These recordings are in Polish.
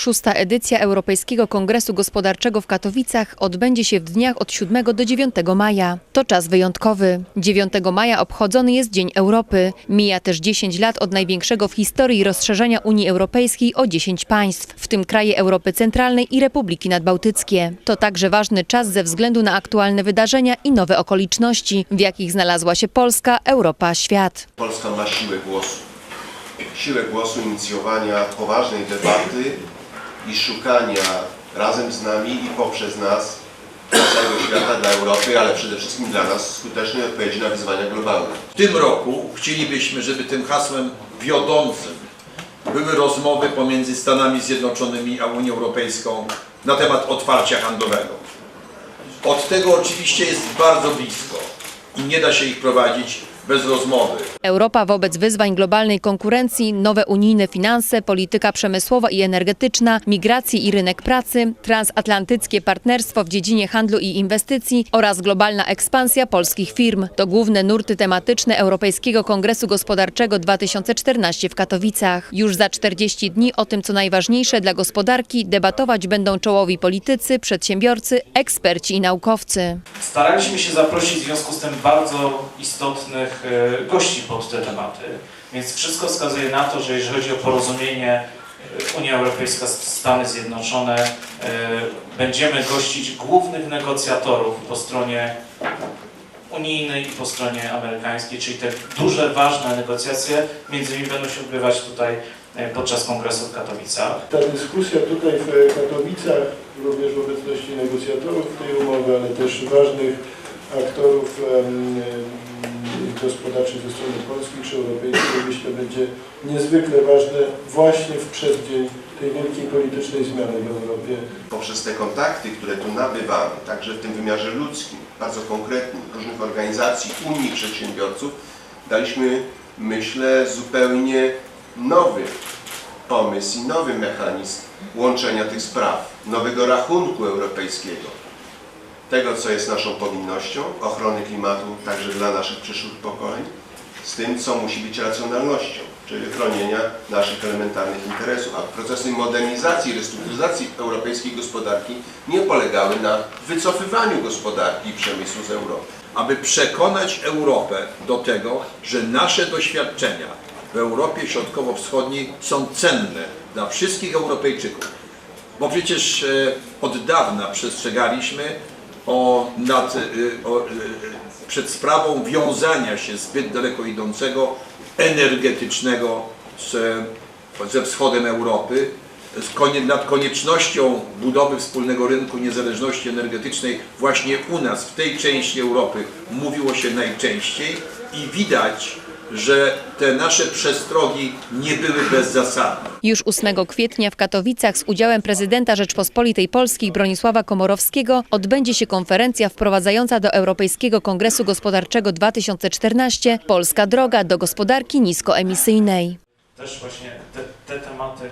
Szósta edycja Europejskiego Kongresu Gospodarczego w Katowicach odbędzie się w dniach od 7 do 9 maja. To czas wyjątkowy. 9 maja obchodzony jest Dzień Europy. Mija też 10 lat od największego w historii rozszerzenia Unii Europejskiej o 10 państw, w tym kraje Europy Centralnej i Republiki Nadbałtyckie. To także ważny czas ze względu na aktualne wydarzenia i nowe okoliczności, w jakich znalazła się Polska, Europa, świat. Polska ma siłę głosu. Siłę głosu inicjowania poważnej debaty i szukania razem z nami i poprzez nas dla całego świata, dla Europy, ale przede wszystkim dla nas skutecznej odpowiedzi na wyzwania globalne. W tym roku chcielibyśmy, żeby tym hasłem wiodącym były rozmowy pomiędzy Stanami Zjednoczonymi a Unią Europejską na temat otwarcia handlowego. Od tego oczywiście jest bardzo blisko i nie da się ich prowadzić bez rozmowy. Europa wobec wyzwań globalnej konkurencji, nowe unijne finanse, polityka przemysłowa i energetyczna, migracje i rynek pracy, transatlantyckie partnerstwo w dziedzinie handlu i inwestycji oraz globalna ekspansja polskich firm. To główne nurty tematyczne Europejskiego Kongresu Gospodarczego 2014 w Katowicach. Już za 40 dni o tym, co najważniejsze dla gospodarki, debatować będą czołowi politycy, przedsiębiorcy, eksperci i naukowcy. Staraliśmy się zaprosić w związku z tym bardzo istotnych e, gości pod te tematy, więc wszystko wskazuje na to, że jeżeli chodzi o porozumienie e, Unia Europejska, Stany Zjednoczone, e, będziemy gościć głównych negocjatorów po stronie unijnej i po stronie amerykańskiej, czyli te duże, ważne negocjacje między innymi będą się odbywać tutaj podczas kongresu w Katowicach. Ta dyskusja tutaj w Katowicach, również w obecności negocjatorów tej umowy, ale też ważnych aktorów gospodarczych ze strony polskiej czy europejskiej, myślę, będzie niezwykle ważne właśnie w przeddzień tej wielkiej politycznej zmiany w Europie. Poprzez te kontakty, które tu nabywamy, także w tym wymiarze ludzkim, bardzo konkretnym, różnych organizacji, Unii Przedsiębiorców, daliśmy, myślę, zupełnie nowy pomysł i nowy mechanizm łączenia tych spraw, nowego rachunku europejskiego. Tego, co jest naszą powinnością, ochrony klimatu także dla naszych przyszłych pokoleń, z tym, co musi być racjonalnością, czyli chronienia naszych elementarnych interesów. A procesy modernizacji, restrukturyzacji europejskiej gospodarki nie polegały na wycofywaniu gospodarki i przemysłu z Europy. aby przekonać Europę do tego, że nasze doświadczenia w Europie Środkowo-Wschodniej są cenne dla wszystkich Europejczyków. Bo przecież e, od dawna przestrzegaliśmy o, nad, e, o, e, przed sprawą wiązania się zbyt daleko idącego energetycznego z, ze wschodem Europy, nad koniecznością budowy wspólnego rynku niezależności energetycznej właśnie u nas, w tej części Europy mówiło się najczęściej i widać, że te nasze przestrogi nie były bezzasadne. Już 8 kwietnia w Katowicach z udziałem prezydenta Rzeczpospolitej Polskiej Bronisława Komorowskiego odbędzie się konferencja wprowadzająca do Europejskiego Kongresu Gospodarczego 2014 Polska droga do gospodarki niskoemisyjnej. też właśnie te, te tematy y,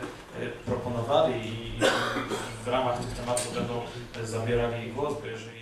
proponowali i w ramach tych tematów będą y, zabierali głos, bo jeżeli